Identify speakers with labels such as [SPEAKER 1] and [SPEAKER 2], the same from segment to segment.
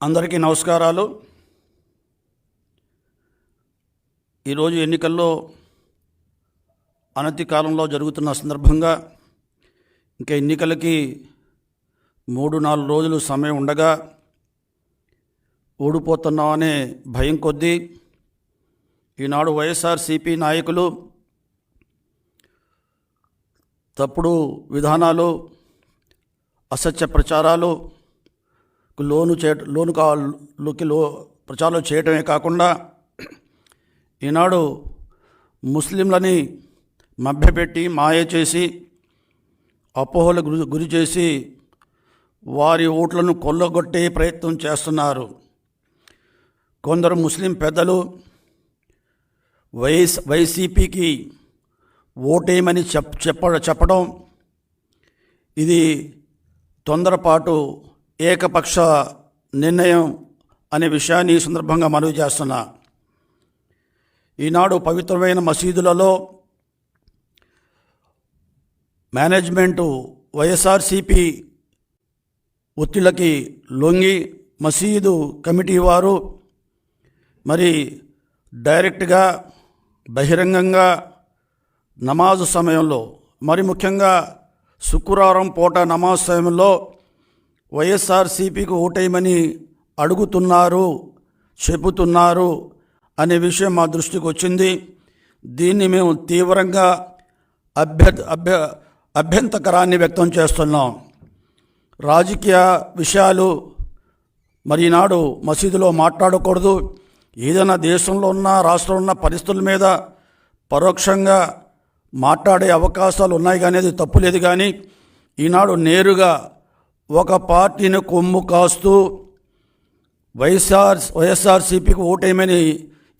[SPEAKER 1] అందరికీ నమస్కారాలు. ఈరోజు ఎన్నికల్లో అనతి కాలంలో జరుగుతున్న సందర్భంగా ఇంకా ఎన్నికలకి మూడు నాలుగు రోజులు సమయం ఉండగా ఓడిపోతున్నామనే భయం కొద్దీ ఈనాడు వైఎస్ఆర్సిపి నాయకులు తప్పుడు విధానాలు అసత్య ప్రచారాలు లోను చే లోను కా లోకి లో ప్రచారాలు చేయటమే కాకుండా ఈనాడు ముస్లింలని మభ్యపెట్టి మాయ చేసి అపోహలు గురి గురి చేసి వారి ఓట్లను కొల్లగొట్టే ప్రయత్నం చేస్తున్నారు. కొందరు ముస్లిం పెద్దలు వైస్ వైసీపీకి ఓటేయమని చెప్ చెప్ప చెప్పడం ఇది తొందరపాటు ఏకపక్ష నిర్ణయం అనే విషయాన్ని ఈ సందర్భంగా మనవి చేస్తున్నా. ఈనాడు పవిత్రమైన మసీదులలో మేనేజ్మెంటు వైఎస్ఆర్సిపి ఒత్తిళ్ళకి లొంగి మసీదు కమిటీ వారు మరి డైరెక్ట్గా బహిరంగంగా నమాజు సమయంలో మరి ముఖ్యంగా శుక్రవారం పూట నమాజ్ సమయంలో వైఎస్ఆర్సీపీకి ఓటేయమని అడుగుతున్నారు చెబుతున్నారు అనే విషయం మా దృష్టికి వచ్చింది. దీన్ని మేము తీవ్రంగా అభ్య అభ్య అభ్యంతకరాన్ని వ్యక్తం చేస్తున్నాం. రాజకీయ విషయాలు మరి ఈనాడు మసీదులో మాట్లాడకూడదు. ఏదైనా దేశంలో ఉన్న రాష్ట్రంలో ఉన్న పరిస్థితుల మీద పరోక్షంగా మాట్లాడే అవకాశాలు ఉన్నాయి కానీ అది తప్పు లేదు కానీ ఈనాడు నేరుగా ఒక పార్టీని కొమ్ము కాస్తూ వైఎస్ఆర్ వైఎస్ఆర్సీపీకి ఓటేయమని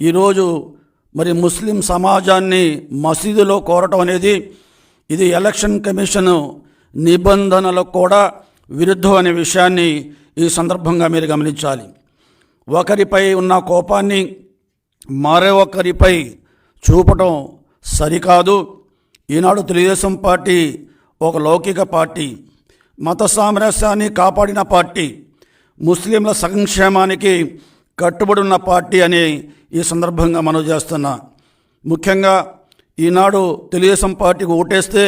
[SPEAKER 1] ఈరోజు మరి ముస్లిం సమాజాన్ని మసీదులో కోరటం అనేది ఇది ఎలక్షన్ కమిషన్ నిబంధనలకు కూడా విరుద్ధం అనే విషయాన్ని ఈ సందర్భంగా మీరు గమనించాలి. ఒకరిపై ఉన్న కోపాన్ని మరొకరిపై చూపటం సరికాదు. ఈనాడు తెలుగుదేశం పార్టీ ఒక లౌకిక పార్టీ. మత సామరస్యాన్ని కాపాడిన పార్టీ ముస్లింల సంక్షేమానికి కట్టుబడి ఉన్న పార్టీ అని ఈ సందర్భంగా మనం చేస్తున్నా. ముఖ్యంగా ఈనాడు తెలుగుదేశం పార్టీకి ఓటేస్తే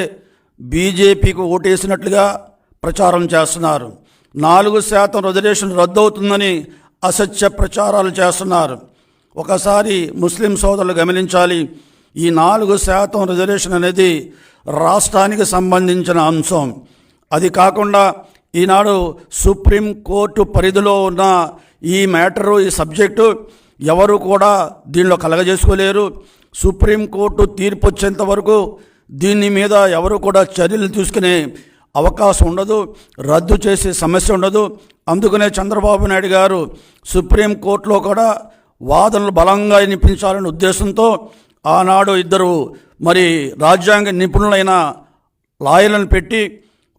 [SPEAKER 1] బీజేపీకి ఓటేసినట్లుగా ప్రచారం చేస్తున్నారు. నాలుగు శాతం రిజర్వేషన్ రద్దవుతుందని అసత్య ప్రచారాలు చేస్తున్నారు. ఒకసారి ముస్లిం సోదరులు గమనించాలి ఈ నాలుగు శాతం రిజర్వేషన్ అనేది రాష్ట్రానికి సంబంధించిన అంశం. అది కాకుండా ఈనాడు సుప్రీం కోర్టు పరిధిలో ఉన్న ఈ మ్యాటరు ఈ సబ్జెక్టు ఎవరు కూడా దీనిలో కలగజేసుకోలేరు. సుప్రీంకోర్టు తీర్పు వచ్చేంత వరకు దీని మీద ఎవరు కూడా చర్యలు తీసుకునే అవకాశం ఉండదు రద్దు చేసే సమస్య ఉండదు. అందుకనే చంద్రబాబు నాయుడు గారు సుప్రీంకోర్టులో కూడా వాదనలు బలంగా వినిపించాలనే ఉద్దేశంతో ఆనాడు ఇద్దరు మరి రాజ్యాంగ నిపుణులైన లాయర్లను పెట్టి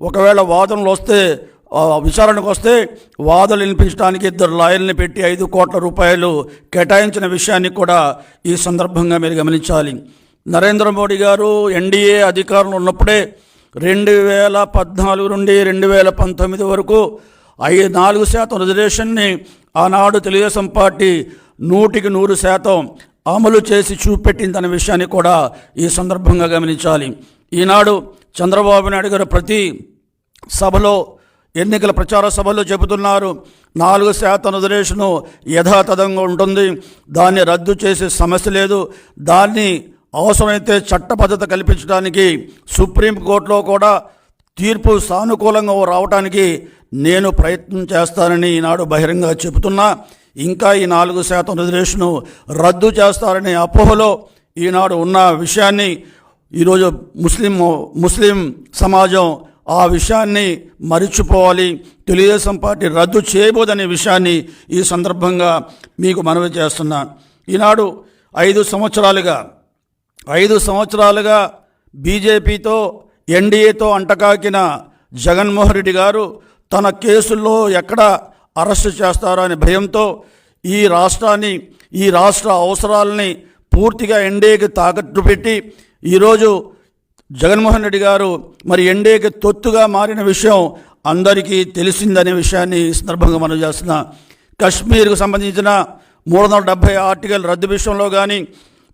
[SPEAKER 1] ఒకవేళ వాదనలు వస్తే విచారణకు వస్తే వాదనలు వినిపించడానికి ఇద్దరు లాయర్ని పెట్టి ఐదు కోట్ల రూపాయలు కేటాయించిన విషయాన్ని కూడా ఈ సందర్భంగా మీరు గమనించాలి. నరేంద్ర మోడీ గారు ఎన్డీఏ అధికారంలో ఉన్నప్పుడే రెండు వేల పద్నాలుగు నుండి రెండు వేల పంతొమ్మిది వరకు ఐదు నాలుగు శాతం రిజర్వేషన్ని ఆనాడు తెలుగుదేశం పార్టీ నూటికి నూరు శాతం అమలు చేసి చూపెట్టిందనే విషయాన్ని కూడా ఈ సందర్భంగా గమనించాలి. ఈనాడు చంద్రబాబు నాయుడు గారు ప్రతి సభలో ఎన్నికల ప్రచార సభలో చెబుతున్నారు నాలుగు శాతం రిజర్వేషను యథాతథంగా ఉంటుంది దాన్ని రద్దు చేసే సమస్య లేదు దాన్ని అవసరమైతే చట్టబద్ధత కల్పించడానికి సుప్రీంకోర్టులో కూడా తీర్పు సానుకూలంగా రావడానికి నేను ప్రయత్నం చేస్తానని ఈనాడు బహిరంగ చెబుతున్నా. ఇంకా ఈ నాలుగు శాతం రిజర్వేషను రద్దు చేస్తారనే అపోహలో ఈనాడు ఉన్న విషయాన్ని ఈరోజు ముస్లిం ముస్లిం సమాజం ఆ విషయాన్ని మరిచిపోవాలి. తెలుగుదేశం పార్టీ రద్దు చేయబోదనే విషయాన్ని ఈ సందర్భంగా మీకు మనవి చేస్తున్నా. ఈనాడు ఐదు సంవత్సరాలుగా ఐదు సంవత్సరాలుగా బీజేపీతో ఎన్డీఏతో అంటకాకిన జగన్మోహన్ రెడ్డి గారు తన కేసుల్లో ఎక్కడ అరెస్టు చేస్తారో అనే భయంతో ఈ రాష్ట్రాన్ని ఈ రాష్ట్ర అవసరాలని పూర్తిగా ఎన్డీఏకి తాకట్టు పెట్టి ఈరోజు జగన్మోహన్ రెడ్డి గారు మరి ఎండేకి తొత్తుగా మారిన విషయం అందరికీ తెలిసిందనే విషయాన్ని ఈ సందర్భంగా మనం చేస్తున్నా. కశ్మీర్కు సంబంధించిన మూడు వందల డెబ్భై ఆర్టికల్ రద్దు విషయంలో కానీ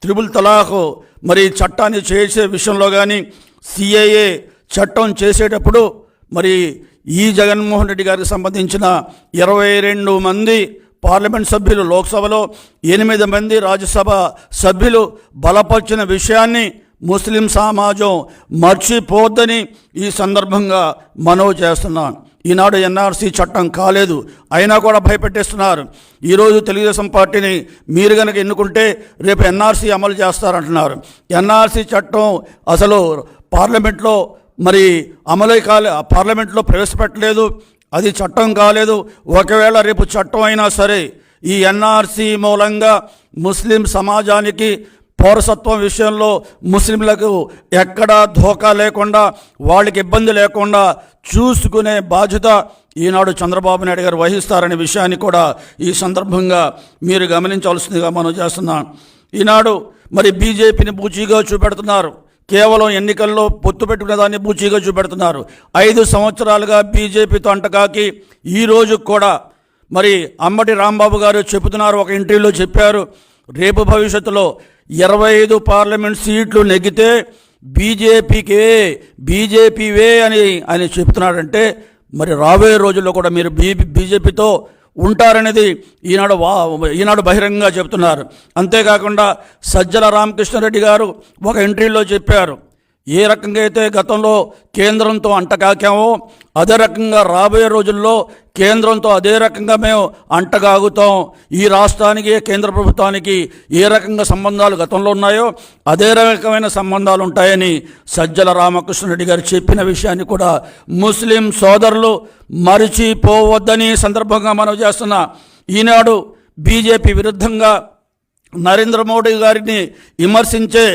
[SPEAKER 1] త్రిబుల్ తలాఖ్ మరి చట్టాన్ని చేసే విషయంలో కానీ సిఏఏ చట్టం చేసేటప్పుడు మరి ఈ జగన్మోహన్ రెడ్డి గారికి సంబంధించిన ఇరవై రెండు మంది పార్లమెంట్ సభ్యులు లోక్సభలో ఎనిమిది మంది రాజ్యసభ సభ్యులు బలపరిచిన విషయాన్ని ముస్లిం సమాజం మర్చిపోద్దని ఈ సందర్భంగా మనవి చేస్తున్నాను. ఈనాడు ఎన్ఆర్సీ చట్టం కాలేదు. అయినా కూడా భయపెట్టేస్తున్నారు. ఈరోజు తెలుగుదేశం పార్టీని మీరు కనుక ఎన్నుకుంటే రేపు ఎన్ఆర్సీ అమలు చేస్తారంటున్నారు. ఎన్ఆర్సీ చట్టం అసలు పార్లమెంట్లో మరి అమలు కాలే పార్లమెంట్లో ప్రవేశపెట్టలేదు. అది చట్టం కాలేదు. ఒకవేళ రేపు చట్టం అయినా సరే ఈ ఎన్ఆర్సీ మూలంగా ముస్లిం సమాజానికి పౌరసత్వం విషయంలో ముస్లింలకు ఎక్కడా ధోకా లేకుండా వాళ్ళకి ఇబ్బంది లేకుండా చూసుకునే బాధ్యత ఈనాడు చంద్రబాబు నాయుడు గారు వహిస్తారనే విషయాన్ని కూడా ఈ సందర్భంగా మీరు గమనించవలసిందిగా మనం చేస్తున్నాం. ఈనాడు మరి బీజేపీని బూచీగా చూపెడుతున్నారు. కేవలం ఎన్నికల్లో పొత్తు పెట్టుకునే దాన్ని బూచీగా చూపెడుతున్నారు. ఐదు సంవత్సరాలుగా బీజేపీతో అంటకాకి ఈ కూడా మరి అమ్మటి రాంబాబు గారు చెబుతున్నారు ఒక ఇంటర్వ్యూలో చెప్పారు. రేపు భవిష్యత్తులో ఇరవై ఐదు పార్లమెంట్ సీట్లు నెగ్గితే బీజేపీకే బీజేపీవే అని ఆయన చెప్తున్నాడంటే మరి రాబోయే రోజుల్లో కూడా మీరు బీ బీజేపీతో ఉంటారనేది ఈనాడు వా ఈనాడు బహిరంగంగా చెప్తున్నారు. అంతేకాకుండా సజ్జల రామకృష్ణారెడ్డి గారు ఒక ఇంటర్వ్యూలో చెప్పారు. ఏ రకంగా అయితే గతంలో కేంద్రంతో అంటకాకామో అదే రకంగా రాబోయే రోజుల్లో కేంద్రంతో అదే రకంగా మేము అంటగాగుతాం. ఈ రాష్ట్రానికి కేంద్ర ప్రభుత్వానికి ఏ రకంగా సంబంధాలు గతంలో ఉన్నాయో అదే రకమైన సంబంధాలు ఉంటాయని సజ్జల రామకృష్ణరెడ్డి గారు చెప్పిన విషయాన్ని కూడా ముస్లిం సోదరులు మరిచిపోవద్దని సందర్భంగా మనం చేస్తున్న ఈనాడు బీజేపీ విరుద్ధంగా నరేంద్ర మోడీ గారిని విమర్శించే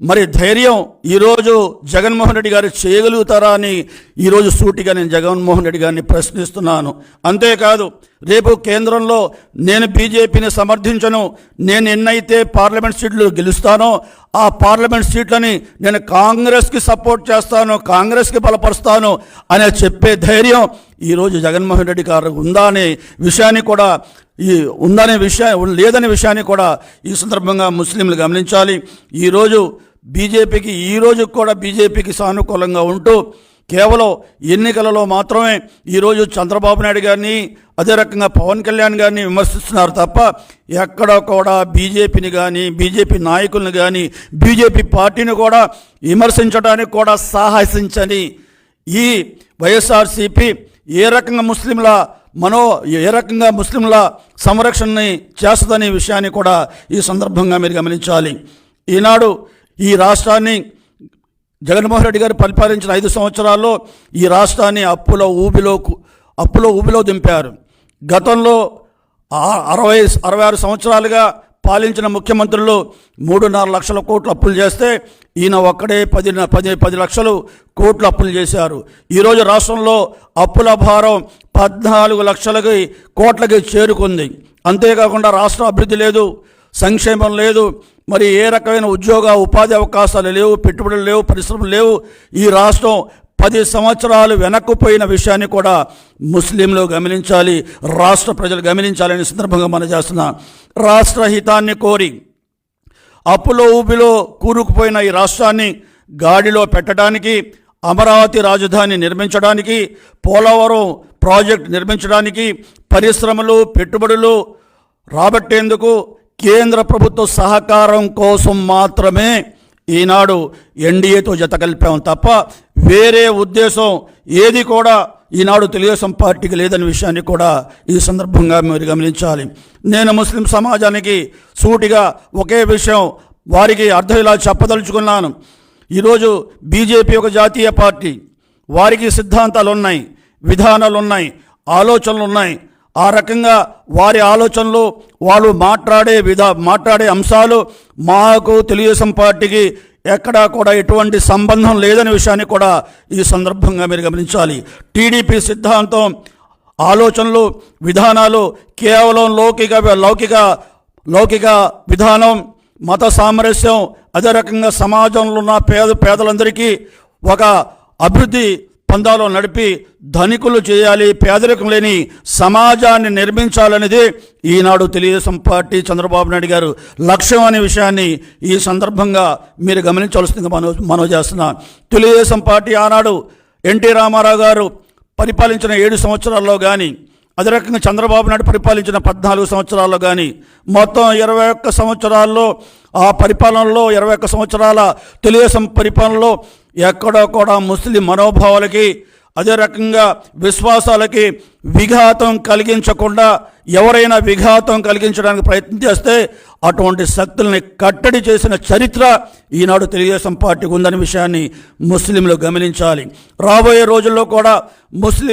[SPEAKER 1] మరి ధైర్యం ఈరోజు జగన్మోహన్ రెడ్డి గారు చేయగలుగుతారా అని ఈరోజు సూటిగా నేను జగన్మోహన్ రెడ్డి గారిని ప్రశ్నిస్తున్నాను. అంతేకాదు రేపు కేంద్రంలో నేను బీజేపీని సమర్థించను నేను ఎన్నైతే పార్లమెంట్ సీట్లు గెలుస్తానో ఆ పార్లమెంట్ సీట్లని నేను కాంగ్రెస్కి సపోర్ట్ చేస్తాను కాంగ్రెస్కి బలపరుస్తాను అనే చెప్పే ధైర్యం ఈరోజు జగన్మోహన్ రెడ్డి గారు ఉందా అనే విషయాన్ని కూడా ఈ ఉందనే విషయం లేదనే విషయాన్ని కూడా ఈ సందర్భంగా ముస్లింలు గమనించాలి. ఈరోజు బీజేపీకి ఈ కూడా బీజేపీకి సానుకూలంగా ఉంటూ కేవలం ఎన్నికలలో మాత్రమే ఈరోజు చంద్రబాబు నాయుడు గారిని అదే రకంగా పవన్ కళ్యాణ్ గారిని విమర్శిస్తున్నారు తప్ప ఎక్కడ కూడా బీజేపీని కానీ బీజేపీ నాయకులను కానీ బీజేపీ పార్టీని కూడా విమర్శించడానికి కూడా సాహసించని ఈ వైఎస్ఆర్సీపీ ఏ రకంగా ముస్లింల మనో ఏ రకంగా ముస్లింల సంరక్షణని చేస్తుందనే విషయాన్ని కూడా ఈ సందర్భంగా మీరు గమనించాలి. ఈనాడు ఈ రాష్ట్రాన్ని జగన్మోహన్ రెడ్డి గారు పరిపాలించిన ఐదు సంవత్సరాల్లో ఈ రాష్ట్రాన్ని అప్పుల ఊబిలో అప్పులో ఊబిలో దింపారు. గతంలో అరవై అరవై ఆరు సంవత్సరాలుగా పాలించిన ముఖ్యమంత్రులు మూడున్నర లక్షల కోట్లు అప్పులు చేస్తే ఈయన ఒక్కడే పది పది పది లక్షలు కోట్లు అప్పులు చేశారు. ఈరోజు రాష్ట్రంలో అప్పుల భారం పద్నాలుగు లక్షలకి కోట్లకి చేరుకుంది. అంతేకాకుండా రాష్ట్ర అభివృద్ధి లేదు సంక్షేమం లేదు మరి ఏ రకమైన ఉద్యోగ ఉపాధి అవకాశాలు లేవు పెట్టుబడులు లేవు పరిశ్రమలు లేవు. ఈ రాష్ట్రం పది సంవత్సరాలు వెనక్కుపోయిన విషయాన్ని కూడా ముస్లింలు గమనించాలి రాష్ట్ర ప్రజలు గమనించాలనే సందర్భంగా మనం చేస్తున్నాం. రాష్ట్ర హితాన్ని కోరి అప్పులో ఊపిలో కూరుకుపోయిన ఈ రాష్ట్రాన్ని గాడిలో పెట్టడానికి అమరావతి రాజధాని నిర్మించడానికి పోలవరం ప్రాజెక్ట్ నిర్మించడానికి పరిశ్రమలు పెట్టుబడులు రాబట్టేందుకు కేంద్ర ప్రభుత్వ సహకారం కోసం మాత్రమే ఈనాడు ఎన్డీఏతో జత కలిపాం తప్ప వేరే ఉద్దేశం ఏది కూడా ఈనాడు తెలుగుదేశం పార్టీకి లేదనే విషయాన్ని కూడా ఈ సందర్భంగా మీరు గమనించాలి. నేను ముస్లిం సమాజానికి సూటిగా ఒకే విషయం వారికి అర్థం చెప్పదలుచుకున్నాను. ఈరోజు బీజేపీ ఒక జాతీయ పార్టీ. వారికి సిద్ధాంతాలు ఉన్నాయి విధానాలు ఉన్నాయి ఆలోచనలు ఉన్నాయి ఆ రకంగా వారి ఆలోచనలు వాళ్ళు మాట్లాడే విధా మాట్లాడే అంశాలు మాకు తెలుగుదేశం పార్టీకి ఎక్కడా కూడా ఎటువంటి సంబంధం లేదనే విషయాన్ని కూడా ఈ సందర్భంగా మీరు గమనించాలి. టీడీపీ సిద్ధాంతం ఆలోచనలు విధానాలు కేవలం లౌకిక లౌకిక లౌకిక విధానం మత సామరస్యం అదే రకంగా సమాజంలో ఉన్న పేద పేదలందరికీ ఒక అభివృద్ధి పందాలో నడిపి ధనికులు చేయాలి పేదరికం లేని సమాజాన్ని నిర్మించాలనేది ఈనాడు తెలుగుదేశం పార్టీ చంద్రబాబు నాయుడు గారు లక్ష్యం అనే విషయాన్ని ఈ సందర్భంగా మీరు గమనించవలసిందిగా మనో మనవి చేస్తున్నా. తెలుగుదేశం పార్టీ ఆనాడు ఎన్టీ రామారావు గారు పరిపాలించిన ఏడు సంవత్సరాల్లో కానీ అదే రకంగా చంద్రబాబు నాయుడు పరిపాలించిన పద్నాలుగు సంవత్సరాల్లో కానీ మొత్తం ఇరవై ఒక్క సంవత్సరాల్లో ఆ పరిపాలనలో ఇరవై ఒక్క సంవత్సరాల తెలుగుదేశం పరిపాలనలో ఎక్కడో కూడా ముస్లిం మనోభావాలకి అదే రకంగా విశ్వాసాలకి విఘాతం కలిగించకుండా ఎవరైనా విఘాతం కలిగించడానికి ప్రయత్నం చేస్తే అటువంటి శక్తుల్ని కట్టడి చేసిన చరిత్ర ఈనాడు తెలుగుదేశం పార్టీకి ఉందనే విషయాన్ని ముస్లింలు గమనించాలి. రాబోయే రోజుల్లో కూడా ముస్లిం